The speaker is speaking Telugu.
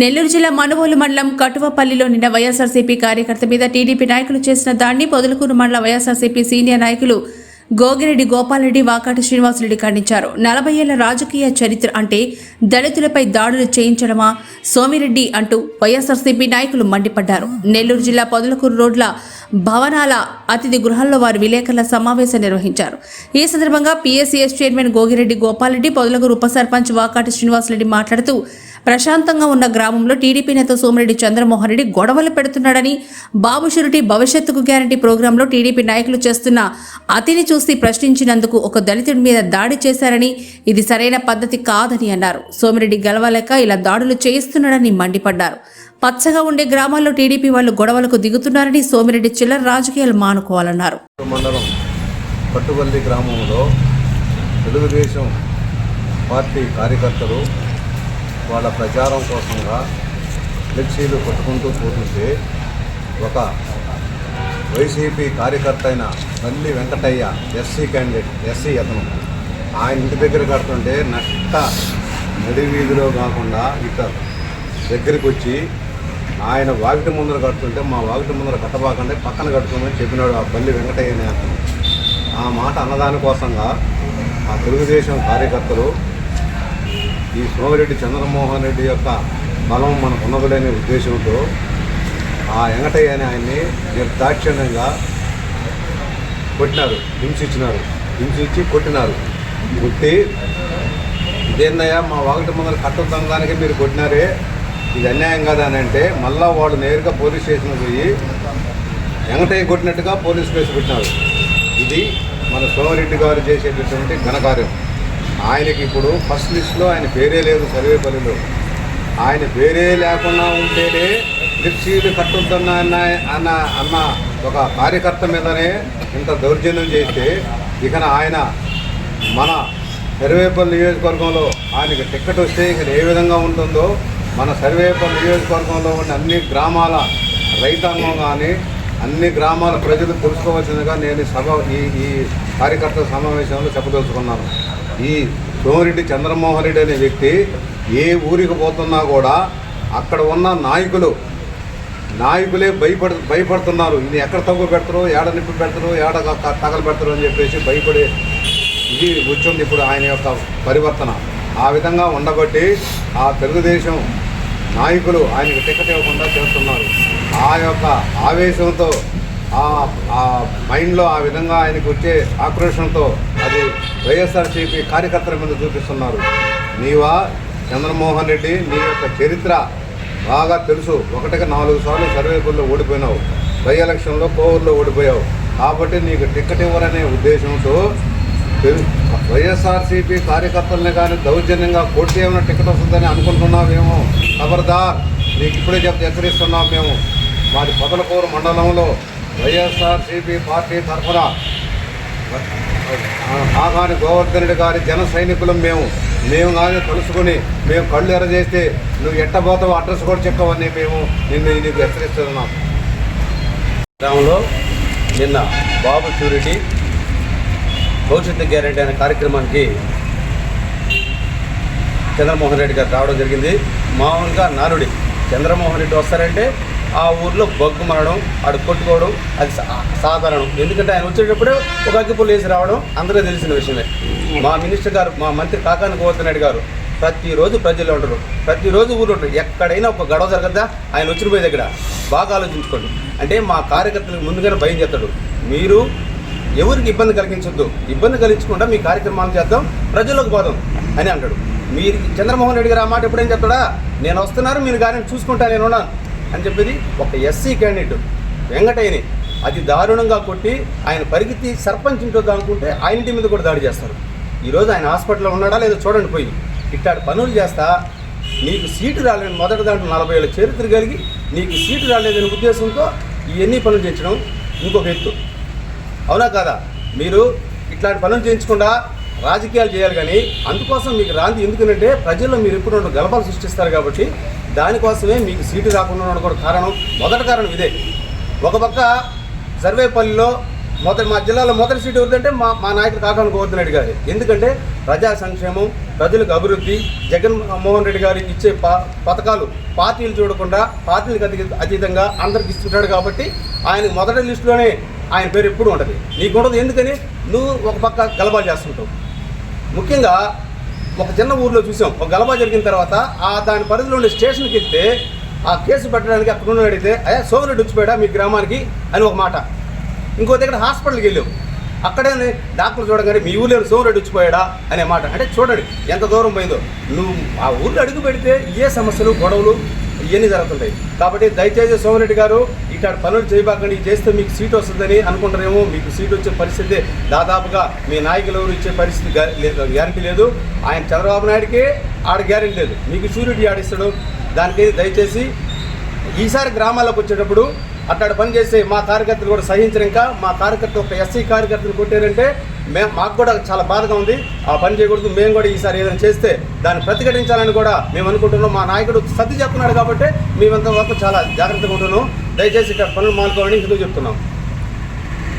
నెల్లూరు జిల్లా మనుబోలు మండలం కటువపల్లిలో నిన్న వైఎస్ఆర్సీపీ కార్యకర్త మీద టీడీపీ నాయకులు చేసిన దాడిని పొదలకూరు మండల వైఎస్ఆర్సీపీ సీనియర్ నాయకులు గోగిరెడ్డి గోపాలరెడ్డి వాకాటి శ్రీనివాసరెడ్డి ఖండించారు. నలభై ఏళ్ళ రాజకీయ చరిత్ర అంటే దళితులపై దాడులు చేయించడమా? సోమిరెడ్డి అంటూ వైఎస్ఆర్సీపీ నాయకులు మండిపడ్డారు. నెల్లూరు జిల్లా పొదలకూరు రోడ్ల భవనాల అతిథి గృహాల్లో వారు విలేకరుల సమావేశం నిర్వహించారు. ఈ సందర్భంగా పీఎస్సీఎస్ చైర్మన్ గోగిరెడ్డి గోపాలరెడ్డి పొదలకూరు ఉప సర్పంచ్ వాకాటి శ్రీనివాసరెడ్డి మాట్లాడుతూ ప్రశాంతంగా ఉన్న గ్రామంలో టీడీపీ నేత సోమిరెడ్డి చంద్రమోహన్ రెడ్డి గొడవలు పెడుతున్నాడని బాబు షురిటీ భవిష్యత్తుకు గ్యారంటీ ప్రోగ్రాంలో టీడీపీ నాయకులు చేస్తున్న అతిని చూసి ప్రశ్నించినందుకు ఒక దళితుడి మీద దాడి చేశారని ఇది సరైన పద్ధతి కాదని అన్నారు. సోమిరెడ్డి గెలవలేక ఇలా దాడులు చేయిస్తున్నాడని మండిపడ్డారు. పచ్చగా ఉండే గ్రామాల్లో టీడీపీ వాళ్ళు గొడవలకు దిగుతున్నారని సోమిరెడ్డి చిల్లర రాజకీయాలు మానుకోవాలన్నారు. మండలం పట్టుబల్లి గ్రామంలో తెలుగుదేశం పార్టీ కార్యకర్తలు వాళ్ళ ప్రచారం కోసంగా ఫ్లెక్సీలు కొట్టుకుంటూ పోతుంటే ఒక వైసీపీ కార్యకర్త అయిన తల్లి వెంకటయ్య ఎస్సీ క్యాండిడేట్ ఎస్సీ అతను. ఆయన ఇంటి దగ్గర కడుతుంటే నట్ట నడి వీధిలో కాకుండా ఇట దగ్గరికి వచ్చి ఆయన వాకిటి ముందర కడుతుంటే మా వాకిటి ముందర కట్టబాకంటే పక్కన కట్టుకోమని చెప్పినాడు ఆ బల్లి వెంకటయ్య అతను. ఆ మాట అన్నదాని కోసంగా ఆ తెలుగుదేశం కార్యకర్తలు ఈ సోమిరెడ్డి చంద్రమోహన్ రెడ్డి యొక్క బలం మనకు ఉన్నదులేని ఉద్దేశంతో ఆ వెంకటయ్య అనే ఆయన్ని నిర్దాక్షిణ్యంగా కొట్టినారు హింసించినారు హింసించి కొట్టినారు. కొట్టి ఇదేందయ్యా మా వాగటి ముందర కట్టొద్దానికి మీరు కొట్టినారే ఇది అన్యాయం కదా అని అంటే మళ్ళా వాళ్ళు నేరుగా పోలీస్ స్టేషన్ పోయి వెంకటయ్య కొట్టినట్టుగా పోలీస్ కేసు పెట్టినారు. ఇది మన సోమరెడ్డి గారు చేసేటటువంటి ఘనకార్యం. ఆయనకి ఇప్పుడు ఫస్ట్ లిస్ట్లో ఆయన పేరే లేదు సర్వేపల్లిలో ఆయన పేరే లేకుండా ఉంటేనే ఫ్లెక్సీలు కట్టొద్దన్న అన్న అన్న అన్న ఒక కార్యకర్త మీదనే ఇంత దౌర్జన్యం చేస్తే ఇకన ఆయన మన సర్వేపల్లి నియోజకవర్గంలో ఆయనకి టికెట్ వస్తే ఇక్కడ ఏ విధంగా ఉంటుందో మన సర్వేపల్లి నియోజకవర్గంలో ఉన్న అన్ని గ్రామాల రైతాంగం కానీ అన్ని గ్రామాల ప్రజలు తెలుసుకోవాల్సిందిగా నేను సభ ఈ ఈ కార్యకర్తల సమావేశంలో చెప్పదలుచుకున్నాను. ఈ సోమిరెడ్డి చంద్రమోహన్ రెడ్డి అనే వ్యక్తి ఏ ఊరికి పోతున్నా కూడా అక్కడ ఉన్న నాయకులు నాయకులే భయపడ భయపడుతున్నారు. ఇది ఎక్కడ తగ్గు పెడతారు ఏడ నిప్పి పెడతారు ఏడ తగలు పెడతారు అని చెప్పేసి భయపడే ఇది వచ్చింది ఇప్పుడు ఆయన యొక్క పరివర్తన. ఆ విధంగా ఉండబట్టి ఆ తెలుగుదేశం నాయకులు ఆయనకు టికెట్ ఇవ్వకుండా చేస్తున్నారు. ఆ యొక్క ఆవేశంతో ఆ ఆ మైండ్లో ఆ విధంగా ఆయనకు వచ్చే ఆక్రోషంతో అది వైఎస్ఆర్సీపీ కార్యకర్తల మీద చూపిస్తున్నారు. నీవా చంద్రమోహన్ రెడ్డి నీ యొక్క చరిత్ర బాగా తెలుసు. ఒకటికి నాలుగు సార్లు సర్వేకుల్లో ఓడిపోయినావు. బై ఎలక్షన్లో కోవూరులో ఓడిపోయావు. కాబట్టి నీకు టికెట్ ఇవ్వరనే ఉద్దేశంతో వైఎస్ఆర్సీపీ కార్యకర్తల్ని కానీ దౌర్జన్యంగా కొట్టి ఏమైనా టికెట్ వస్తుందని అనుకుంటున్నామేమో ఖబర్దార్. నీకు ఇప్పుడే చెప్తే హెచ్చరిస్తున్నాం మేము. మాది పొదలకూరు మండలంలో వైఎస్ఆర్సీపీ పార్టీ తరఫున ఆగాని గోవర్ధన్ రెడ్డి గారి జన సైనికులం మేము. మేము కానీ కలుసుకొని మేము కళ్ళు ఎరజేస్తే నువ్వు ఎట్టబోతావు అడ్రస్ కూడా చెప్పవని మేము నిన్ను నీకు హెచ్చరిస్తున్నాం. గ్రామంలో నిన్న బాబు షూరిటీ భవిష్యత్తు గ్యారెంటీ అనే కార్యక్రమానికి చంద్రమోహన్ రెడ్డి గారు రావడం జరిగింది. మామూలుగా నారుడి చంద్రమోహన్ రెడ్డి వస్తారంటే ఆ ఊర్లో బొగ్గు మనడం ఆడు కొట్టుకోవడం అది సా- సాధారణం. ఎందుకంటే ఆయన వచ్చేటప్పుడే ఒక అగ్గిపుల్లు వేసి రావడం అందరూ తెలిసిన విషయమే. మా మినిస్టర్ గారు మా మంత్రి కాకాని గోవర్ధన్ గారు ప్రతిరోజు ప్రజలు ఉంటారు. ప్రతిరోజు ఊరు ఉంటారు. ఎక్కడైనా ఒక గొడవ జరగద్దా? ఆయన వచ్చిన పోయే దగ్గర. బాగా ఆలోచించుకోండి. అంటే మా కార్యకర్తలకు ముందుగానే భయం చేస్తాడు. మీరు ఎవరికి ఇబ్బంది కలిగించొద్దు. ఇబ్బంది కలిగించకుండా మీ కార్యక్రమాలు చేద్దాం. ప్రజల్లోకి పోదాం అని అంటాడు. మీరు చంద్రమోహన్ రెడ్డి గారు ఆ మాట ఎప్పుడేం చెప్తాడా? నేను వస్తున్నారు మీరు గారిని చూసుకుంటా నేను ఉన్నాను అని చెప్పేది ఒక ఎస్సీ క్యాండిడేట్ వెంకటయ్యని. అది దారుణంగా కొట్టి ఆయన పరిగెత్తి సర్పంచ్ ఇంట్లో అనుకుంటే ఆయన ఇంటి మీద కూడా దాడి చేస్తారు. ఈరోజు ఆయన హాస్పిటల్లో ఉన్నాడా లేదో చూడండి పోయి. ఇట్లాంటి పనులు చేస్తా నీకు సీటు రాలేని మొదటి దాంట్లో నలభై ఏళ్ళ చరిత్ర కలిగి నీకు సీటు రాలేదనే ఉద్దేశంతో ఇవన్నీ ఎన్ని పనులు చేయించడం ఇంకొక ఎత్తు. అవునా కాదా? మీరు ఇట్లాంటి పనులు చేయించకుండా రాజకీయాలు చేయాలి కానీ అందుకోసం మీకు రాంది ఎందుకంటే ప్రజల్లో మీరు ఎప్పుడు రెండు గలపాలు సృష్టిస్తారు కాబట్టి దానికోసమే మీకు సీటు రాకుండా ఉండడం కూడా కారణం. మొదటి కారణం ఇదే. ఒక పక్క సర్వేపల్లిలో మొదటి మా జిల్లాలో మొదటి సీటు ఎవరిదంటే మా మా నాయకుడు కాకాను గోవర్ధన్ రెడ్డి గారి. ఎందుకంటే ప్రజా సంక్షేమం ప్రజలకు అభివృద్ధి జగన్మోహన్ రెడ్డి గారు ఇచ్చే ప పథకాలు పార్టీలు చూడకుండా పార్టీలకు అతి అతీతంగా అందరికి ఇస్తుంటాడు కాబట్టి ఆయన మొదటి లిస్టులోనే ఆయన పేరు ఎప్పుడు ఉంటుంది నీకు ఉండదు ఎందుకని? నువ్వు ఒక పక్క గలబాలు చేస్తుంటావు. ముఖ్యంగా ఒక చిన్న ఊర్లో చూసాం. ఒక గలబా జరిగిన తర్వాత ఆ దాని పరిధిలో ఉండే స్టేషన్కి వెళ్తే ఆ కేసు పెట్టడానికి అక్కడ ఉన్న అడిగితే అయ్యా సోమరెడ్డి వచ్చిపోయాడా మీ గ్రామానికి? అని ఒక మాట. ఇంకో దగ్గర హాస్పిటల్కి వెళ్ళాం. అక్కడే డాక్టర్ చూడగానే మీ ఊళ్ళో సోమరెడ్డి వచ్చిపోయాడా అనే మాట. అంటే చూడండి ఎంత దూరం పోయిందో. నువ్వు ఆ ఊళ్ళో అడుగు పెడితే ఏ సమస్యలు గొడవలు ఇవన్నీ జరుగుతుంటాయి. కాబట్టి దయచేసి సోమరెడ్డి గారు ఇక్కడ పనులు చేయబాకండి చేస్తే మీకు సీట్ వస్తుందని అనుకుంటారేమో మీకు సీట్ వచ్చే పరిస్థితి దాదాపుగా మీ నాయకులు ఎవరు ఇచ్చే పరిస్థితి గ్యారంటీ లేదు. ఆయన చంద్రబాబు నాయుడికి ఆడ గ్యారంటీ లేదు. మీకు షూరిటీ ఆడిస్తాడు. దానికి దయచేసి ఈసారి గ్రామాలకు వచ్చేటప్పుడు అక్కడ పని చేసే మా కార్యకర్తలు కూడా సహించరు ఇంకా. మా కార్యకర్త ఒక ఎస్సీ కార్యకర్తలు కొట్టారంటే మేము మాకు కూడా చాలా బాధగా ఉంది. ఆ పని చేయకూడదు మేము కూడా ఈసారి ఏదైనా చేస్తే దాన్ని ప్రతిఘటించాలని కూడా మేము అనుకుంటున్నాం. మా నాయకుడు సర్ది చెప్తున్నాడు కాబట్టి మేమంతా వరకు చాలా జాగ్రత్తగా ఉంటున్నాం. దయచేసి ఇక్కడ పనులు మానుకోవాలని హిందూ చెప్తున్నాం.